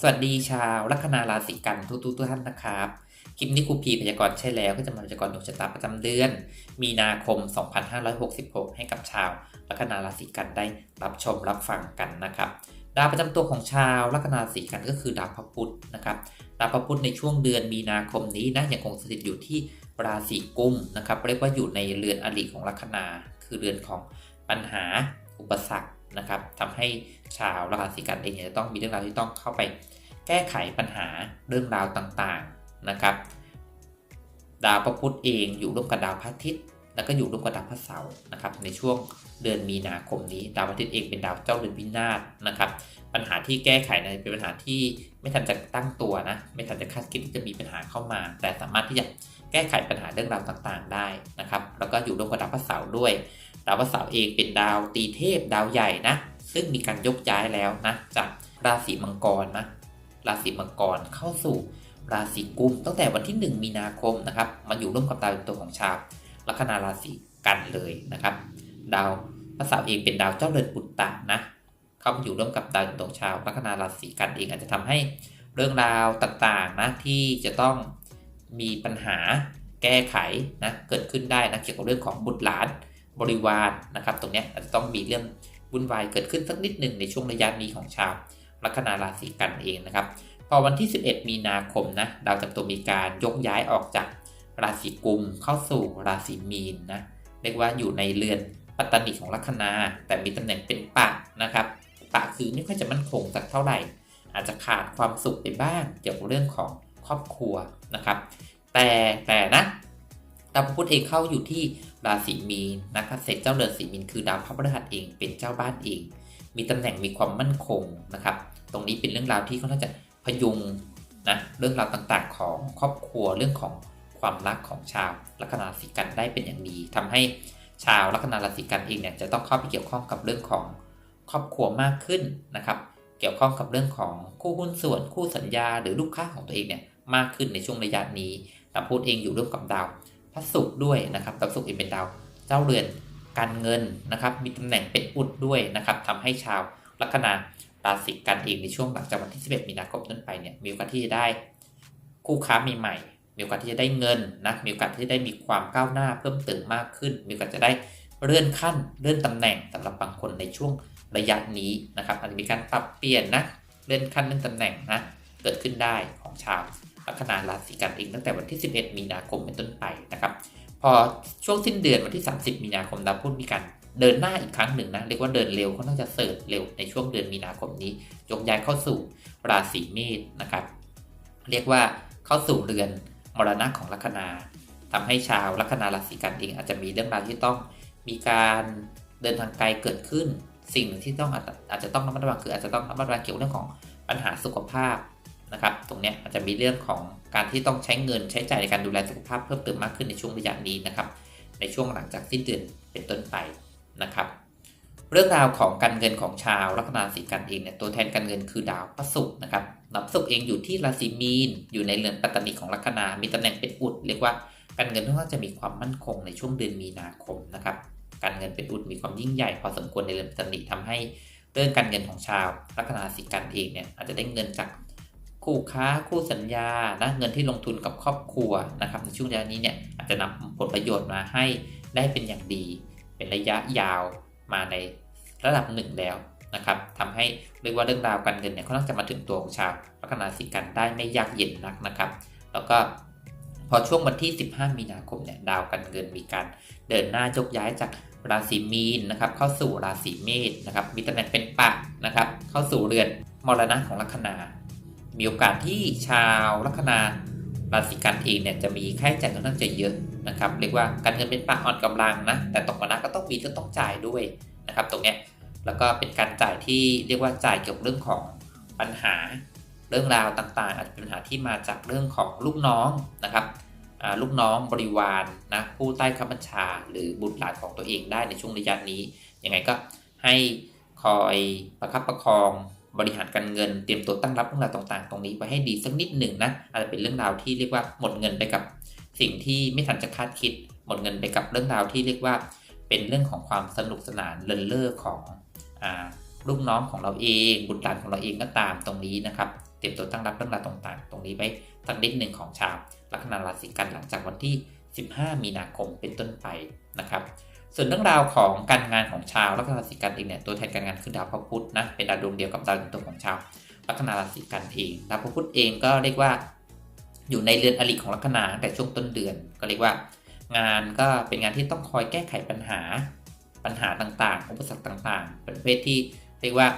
สวัสดีชาวลัคนาราศีกันทุกๆทุกท่านนะครับ คลิปนี้ครูพีพยากรณ์ใช่แล้วก็จะมาพยากรณ์ดวงชะตาประจำเดือน มีนาคม 2566 ให้กับชาวลัคนาราศีกันได้รับชมรับฟังกันนะครับดาวประจำตัวของชาวลัคนาราศีกันก็คือดาวพระพุธนะครับดาวพระพุธในช่วงเดือนมีนาคมนี้นะยังคงสถิตอยู่ที่ราศีกุมนะครับเรียกว่าอยู่ในเรือนอริของลัคนา คือเรือนของปัญหาอุปสรรคนะครับทำให้ชาวราศีกันเองจะต้องมีเรื่องราวที่ต้องเข้าไป แก้ไขปัญหาเรื่องราวต่างๆนะครับ ดาวพระพุธเองอยู่ร่วมกับดาวพระอาทิตย์ แล้วก็อยู่ร่วมกับดาวพระเสาร์นะครับ ในช่วงเดือนมีนาคมนี้ ดาวพระอาทิตย์เองเป็นดาวเจ้าเรือนวินาศนะครับ ปัญหาที่แก้ไขนี่ยเป็นปัญหาที่ไม่ทันจะตั้งตัวนะ ไม่ทันจะคาดคิดที่จะมีปัญหาเข้ามา แต่สามารถที่จะแก้ไขปัญหาเรื่องราวต่างๆ ได้นะครับ แล้วก็อยู่ร่วมกับดาวพระเสาร์ด้วย ดาวพระเสาร์เองเป็นดาวตีเทพดาวใหญ่นะ ซึ่งมีการยกย้ายแล้วนะจากราศีมังกรนะ ราศีมังกรเข้าสู่ราศีกุมตั้งแต่วันที่ 1 มีนาคมนะครับมาอยู่ร่วมกับดาวเป็นตัวของชาวลัคนาราศีกันเลยนะครับ ดาวพระเสาร์เองเป็นดาวเจ้าเรือนปุตตะนะเข้ามาอยู่ร่วมกับดาวเป็นตัวของชาวลัคนาราศีกันเองอาจจะทำให้เรื่องราวต่างๆนะที่จะต้องมีปัญหาแก้ไขนะเกิดขึ้นได้นะเกี่ยวกับเรื่องของบุตรหลานบริวารนะครับ ตรงนี้อาจจะต้องมีเรื่องวุ่นวายเกิดขึ้นสักนิดหนึ่งในช่วงระยะนี้ของชาว ลัคนาราศีกันเองนะครับ พอวันที่ 11 มีนาคมนะดาวจำตัวมีการยกย้ายออกจากราศีกุมเข้าสู่ราศีมีนนะเรียกว่าอยู่ในเรือนปัตตานีของลัคนา แต่มีตำแหน่งเป็นปะนะครับปะคือไม่ค่อยจะมั่นคงสักเท่าไหร่ อาจจะขาดความสุขไปบ้างเกี่ยวกับเรื่องของครอบครัวนะครับ แต่แต่นะดาวพุธเองเข้าอยู่ที่ราศีมีนนะครับเสร็จเจ้าเรือนสีมีนคือดาวพระพฤหัสเองเป็นเจ้าบ้านเอง มีตำแหน่งมีความมั่นคงนะครับ ตรงนี้เป็นเรื่องราวที่ค่อนข้างจะพยุงนะเรื่องราวต่างๆของครอบครัวเรื่องของความรักของชาวลัคนาราศีกันได้เป็นอย่างดีทำให้ชาวลัคนาราศีกันเองเนี่ยจะต้องเข้าไปเกี่ยวข้องกับเรื่องของครอบครัวมากขึ้นนะครับ เกี่ยวข้องกับเรื่องของคู่หุ้นส่วนคู่สัญญา หรือลูกค้าของตัวเองเนี่ยมากขึ้นในช่วงระยะนี้แต่พูดเองอยู่ร่วมกับดาวพระศุกร์ด้วยนะครับดาวศุกร์เองเป็นดาวเจ้าเรือน การเงินนะครับ มีตำแหน่งเป็นอุดด้วยนะครับทำให้ชาวลัคนาราศีกันเองในช่วงหลังจากวันที่ 11 มีนาคมต้นไปเนี่ยมีโอกาสที่จะได้คู่ค้าใหม่ๆมีโอกาสที่จะได้เงินนะมีโอกาสที่จะได้มีความก้าวหน้าเพิ่มเติมมากขึ้น มีโอกาสจะได้เลื่อนขั้นเลื่อนตำแหน่งสำหรับบางคนในช่วงระยะนี้นะครับอาจจะมีการปรับเปลี่ยนนะเลื่อนขั้นเลื่อนตำแหน่งนะเกิดขึ้นได้ของชาวลัคนาราศีกันเองตั้งแต่วันที่ 11 มีนาคมเป็นต้นไปนะครับ พอช่วงสิ้นเดือนวันที่ 30 มีนาคมดาวพุธมีการเดินหน้าอีกครั้งหนึ่งนะ เรียกว่าเดินเร็วค่อนข้างจะเสิร์ชเร็วในช่วงเดือนมีนาคมนี้ยกย้ายเข้าสู่ราศีเมษนะครับ เรียกว่าเข้าสู่เรือนมรณะของลัคนาทำให้ชาวลัคนาราศีกันเองอาจจะมีเรื่องราวที่ต้องมีการเดินทางไกลเกิดขึ้น สิ่งหนึ่งที่ต้องอาจจะต้องระมัดระวังคืออาจจะต้องระมัดระวังเกี่ยวกับเรื่องของปัญหาสุขภาพ นะครับ ตรงนี้อาจจะมีเรื่องของการที่ต้องใช้เงินใช้จ่ายในการดูแลสุขภาพเพิ่มเติมมากขึ้นในช่วงระยะนี้นะครับ ในช่วงหลังจากสิ้นเดือนเป็นต้นไปนะครับ เรื่องราวของการเงินของชาวลัคนาศีกันเองเนี่ยตัวแทนการเงินคือดาวพระศุกร์นะครับดาวพระศุกร์เองอยู่ที่ราศีมีน อยู่ในเรือนปัตตานีของลัคนา มีตำแหน่งเป็นอุด เรียกว่าการเงินค่อนข้างจะมีความมั่นคงในช่วงเดือนมีนาคมนะครับ การเงินเป็นอุดมีความยิ่งใหญ่พอสมควรในเรือนปัตตานีทำให้เรื่องการเงินของชาวลัคนาราศีกันเองเนี่ยอาจจะได้เงินจาก คู่ค้าคู่สัญญานะเงินที่ลงทุนกับครอบครัวนะครับในช่วงระยะนี้เนี่ยอาจจะนำผลประโยชน์มาให้ได้เป็นอย่างดี เป็นระยะยาวมาในระดับหนึ่งแล้วนะครับทำให้เรียกว่าเรื่องราวการเงินเนี่ยเขาน่าจะมาถึงตัวของชาวลัคนาราศีกันได้ไม่ยากเย็นนักนะครับ แล้วก็พอช่วงวันที่ 15 มีนาคมเนี่ยดาวการเงินมีการเดินหน้ายกย้ายจากราศีมีนนะครับเข้าสู่ราศีเมษนะครับมีตำแหน่งเป็นปะนะครับเข้าสู่เรือนมรณะของลัคนา มีโอกาสที่ชาวลัคนาราศีกันเองเนี่ยจะมีค่าใช้จ่ายค่อนข้างจะเยอะนะครับเรียกว่าการเงินเป็นปะอ่อนกำลังนะแต่ตกมานะก็ต้องมีที่ต้องจ่ายด้วยนะครับตรงเนี้ยแล้วก็เป็นการจ่ายที่เรียกว่าจ่ายเกี่ยวกับเรื่องของปัญหาเรื่องราวต่างๆ อาจจะเป็นปัญหาที่มาจากเรื่องของลูกน้องนะครับลูกน้องบริวารนนะผู้ใต้ข้าบัญชา หรือบุตรหลานของตัวเองได้ในช่วงระยะนี้ยังไงก็ให้คอยประคับประคอง บริหารการเงินเตรียมตัวตั้งรับเรื่องราวต่างๆ ตรงนี้ไว้ให้ดีสักนิดหนึ่งนะอาจจะเป็นเรื่องราวที่เรียกว่าหมดเงินไปกับสิ่งที่ไม่ทันจะคาดคิด หมดเงินไปกับเรื่องราวที่เรียกว่า เป็นเรื่องของความสนุกสนานเลินเล่อของลูกน้องของเราเองบุตรหลานของเราเองก็ตามตรงนี้นะครับเตรียมตัวตั้งรับเรื่องราวต่างๆ ตรงนี้ไว้สักนิดหนึ่งของชาวลัคนาราศีกันหลังจากวันที่ 15 มีนาคมเป็นต้นไปนะครับ ส่วนเรื่องราวของการงานของชาวลัคนาราศีกันเองเนี่ยตัวแทนการงานคือดาวพระพุธนะเป็นดาวดวงเดียวกับดาวดวงตัวของชาวลัคนาราศีกันเองดาวพระพุธเองก็เรียกว่า อยู่ในเรือนอริของลัคนาตั้งแต่ช่วงต้นเดือน ก็เรียกว่า งานก็เป็นงานที่ต้องคอยแก้ไขปัญหาปัญหาต่างๆอุปสรรคต่างๆ เป็นประเภทที่เรียกว่า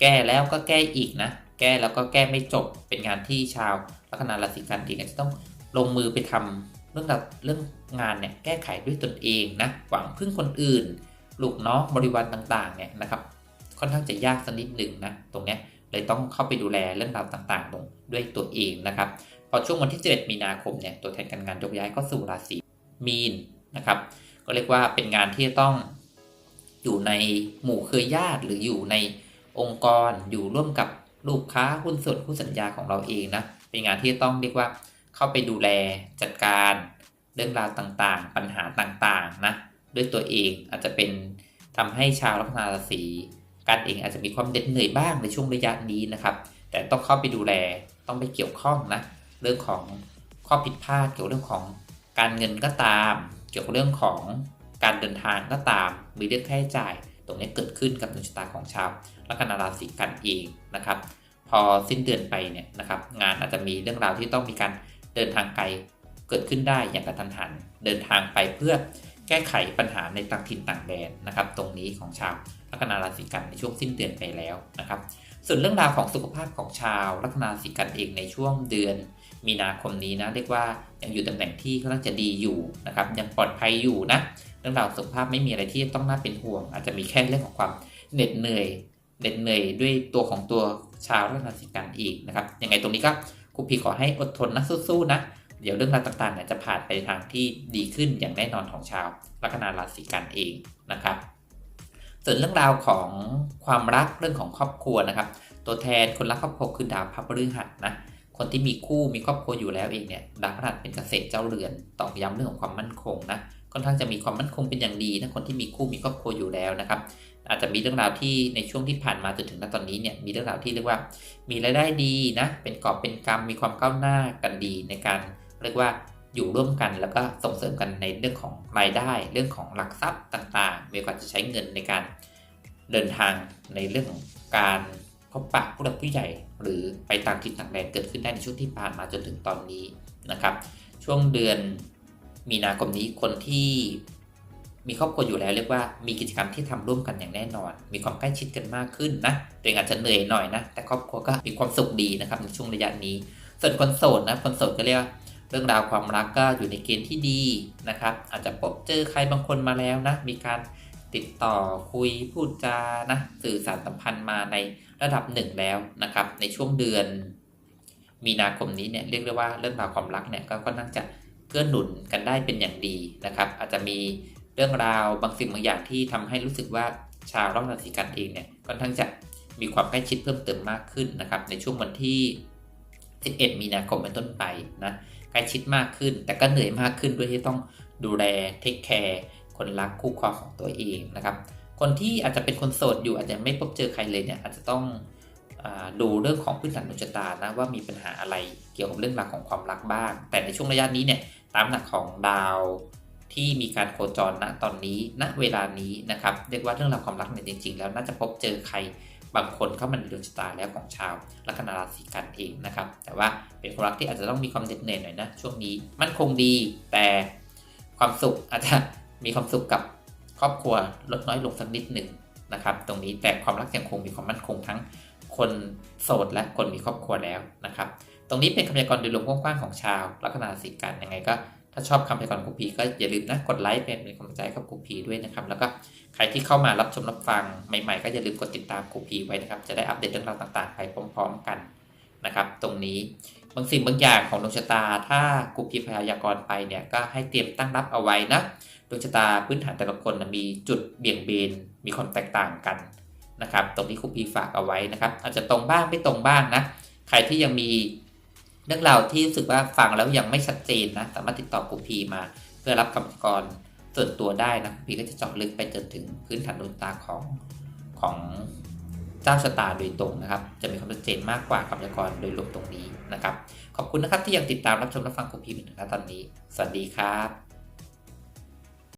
แก้แล้วก็แก้อีกนะแก้แล้วก็แก้ไม่จบเป็นงานที่ชาวลัคนาราศีกันเองจะต้องลงมือไปทำ เรื่องแบบเรื่องงานเนี่ยแก้ไขด้วยตนเองนะหวังพึ่งคนอื่น ลูกน้องบริวารต่างๆเนี่ยนะครับค่อนข้างจะยากสักนิดหนึ่งนะตรงเนี้ยเลยต้องเข้าไปดูแลเรื่องราวต่างๆลงด้วยตัวเองนะครับ พอช่วงวันที่ 11 มีนาคมเนี่ยตัวแทนการงานยกย้ายก็สู่ราศีมีนนะครับ ก็เรียกว่าเป็นงานที่ต้องอยู่ในหมู่เครือญาติหรืออยู่ในองค์กรอยู่ร่วมกับลูกค้าหุ้นส่วนคู่สัญญาของเราเองนะเป็นงานที่ต้องเรียกว่า เข้าไปดูแลจัดการเรื่องราวต่างๆ ปัญหาต่างๆนะด้วยตัวเองอาจจะเป็นทำให้ชาวลัคนาราศีกันเองอาจจะมีความเด็ดเหนื่อยบ้างในช่วงระยะนี้นะครับ แต่ต้องเข้าไปดูแลต้องไปเกี่ยวข้องนะเรื่องของข้อผิดพลาดเกี่ยวกับเรื่องของการเงินก็ตาม เกี่ยวกับเรื่องของการเดินทางก็ตาม มีเรื่องค่าใช้จ่าย ตรงนี้เกิดขึ้นกับดวงชะตาของชาวลัคนาราศีกันเองนะครับ พอสิ้นเดือนไปเนี่ยนะครับ งานอาจจะมีเรื่องราวที่ต้องมีการ เดินทางไกลเกิดขึ้นได้อย่างกระทันหัน เดินทางไปเพื่อแก้ไขปัญหาในต่างถิ่นต่างแดนนะครับ ตรงนี้ของชาวลัคนาราศีกันในช่วงสิ้นเดือนไปแล้วนะครับ ส่วนเรื่องราวของสุขภาพของชาวลัคนาราศีกันเองในช่วงเดือน มีนาคมนี้นะเรียกว่ายังอยู่ตำแหน่งที่ค่อนข้างจะดีอยู่นะครับ ยังปลอดภัยอยู่นะเรื่องราวสุขภาพไม่มีอะไรที่ต้องน่าเป็นห่วง อาจจะมีแค่เรื่องของความเหน็ดเหนื่อยเหน็ดเหนื่อยด้วยตัวของตัวชาวลัคนาราศีกันอีกนะครับยังไงตรงนี้ก็ ครูพีขอให้อดทนนะสู้ๆนะ เดี๋ยวเรื่องราวต่างๆเนี่ยจะผ่านไปทางที่ดีขึ้นอย่างแน่นอนของชาวลัคนาราศีกันเองนะครับ ส่วนเรื่องราวของความรักเรื่องของครอบครัวนะครับ ตัวแทนคนรักครอบครัวคือดาวพระพฤหัสนะคนที่มีคู่มีครอบครัวอยู่แล้วเองเนี่ยดาวพฤหัสเป็นเกษตรเจ้าเรือนตอกย้ำเรื่องของความมั่นคงนะ ค่อนข้างจะมีความมั่นคงเป็นอย่างดีนะคนที่มีคู่มีครอบครัวอยู่แล้วนะครับ อาจจะมีเรื่องราวที่ในช่วงที่ผ่านมาจนถึงณตอนนี้เนี่ยมีเรื่องราวที่เรียกว่า มีรายได้ดีนะเป็นกอบเป็นกรรมมีความก้าวหน้ากันดีในการเรียกว่าอยู่ร่วมกันแล้วก็ส่งเสริมกันในเรื่องของรายได้ เรื่องของหลักทรัพย์ต่างๆมีโอกาสจะใช้เงินในการเดินทางในเรื่องของการพบปะผู้หลักผู้ใหญ่ หรือไปต่างถิ่นต่างแดนเกิดขึ้นได้ในช่วงที่ผ่านมาจนถึงตอนนี้นะครับ ช่วงเดือน มีนาคมนี้คนที่มีครอบครัวอยู่แล้วเรียกว่ามีกิจกรรมที่ทำร่วมกันอย่างแน่นอน มีความใกล้ชิดกันมากขึ้นนะตัวเองอาจจะเหนื่อยหน่อยนะ แต่ครอบครัวก็มีความสุขดีนะครับในช่วงระยะนี้ ส่วนคนโสดนะคนโสดก็เรียกเรื่องราวความรักก็อยู่ในเกณฑ์ที่ดีนะครับ อาจจะพบเจอใครบางคนมาแล้วนะ มีการติดต่อคุยพูดจานะสื่อสารสัมพันธ์มาในระดับหนึ่งแล้วนะครับ ในช่วงเดือน มีนาคมนี้เนี่ยเรียกได้ว่าเรื่องราวความรักเนี่ยก็ค่อนข้างจะ เกื้อหนุนกันได้เป็นอย่างดีนะครับ อาจจะมีเรื่องราวบางสิ่งบางอย่างที่ทำให้รู้สึกว่าชาวราศีกันเองเนี่ยค่อนข้างจะมีความใกล้ชิดเพิ่มเติมมากขึ้นนะครับ ในช่วงวันที่ 11 มีนาคมเป็นต้นไปนะใกล้ชิดมากขึ้น แต่ก็เหนื่อยมากขึ้นด้วยที่ต้องดูแลเทคแคร์คนรักคู่ครองของตัวเองนะครับ คนที่อาจจะเป็นคนโสดอยู่อาจจะไม่พบเจอใครเลยเนี่ยอาจจะต้องอดูเรื่องของพื้นฐานดวงชะตานะว่ามีปัญหาอะไรเกี่ยวกับเรื่องราวของความรักบ้าง แต่ในช่วงระยะนี้เนี่ย ตามหลักของดาวที่มีการโคจรณตอนนี้ณเวลานี้นะครับเรียกว่าเรื่องราวความรักเนี่ยจริง ๆ แล้วน่าจะพบเจอใครบางคนเข้ามาในดวงชะตาแล้วของชาวลัคนาราศีกันเองนะครับ แต่ว่าเป็นความรักที่อาจจะต้องมีความเหน็ดเหนื่อยหน่อยนะช่วงนี้มั่นคงดีแต่ความสุขอาจจะมีความสุขกับครอบครัวลดน้อยลงสักนิดหนึ่งนะครับ ตรงนี้แต่ความรักยังคงมีความมั่นคงทั้งคนโสดและคนมีครอบครัวแล้วนะครับ ตรงนี้เป็นคำพยากรณ์โดยรวมกว้างๆของชาวลัคนาราศีกันยังไงก็ถ้าชอบคำพยากรณ์ครูพีก็อย่าลืมนะกดไลค์เป็นกำลังใจกับครูพีด้วยนะครับ แล้วก็ใครที่เข้ามารับชมรับฟังใหม่ๆ ก็อย่าลืมกดติดตามครูพีไว้นะครับ จะได้อัปเดตเรื่องราวต่างๆ ไปพร้อม ๆ กันนะครับ ตรงนี้บางสิ่งบางอย่างของดวงชะตา ถ้าครูพีพยากรณ์ไปเนี่ยก็ให้เตรียมตั้งรับเอาไว้นะดวงชะตาพื้นฐานแต่ละคนมีจุดเบี่ยงเบนมีความแตกต่างกันนะครับ ตรงนี้ครูพีฝากเอาไว้นะครับ อาจจะตรงบ้างไม่ตรงบ้างนะใครที่ยังมี เรื่องราวที่รู้สึกว่าฟังแล้วยังไม่ชัดเจนนะ สามารถติดต่อครูพีมา เพื่อรับคำกรส่วนตัวได้นะครูพีก็จะเจาะลึกไปจนถึงพื้นฐานดวงตาของของเจ้าชะตาโดยตรงนะครับ จะมีความชัดเจนมากกว่าคำพยากรณ์โดยรวมตรงนี้นะครับ ขอบคุณนะครับที่ยังติดตามรับชมรับฟังครูพีอยู่นะครับตอนนี้ สวัสดีครับ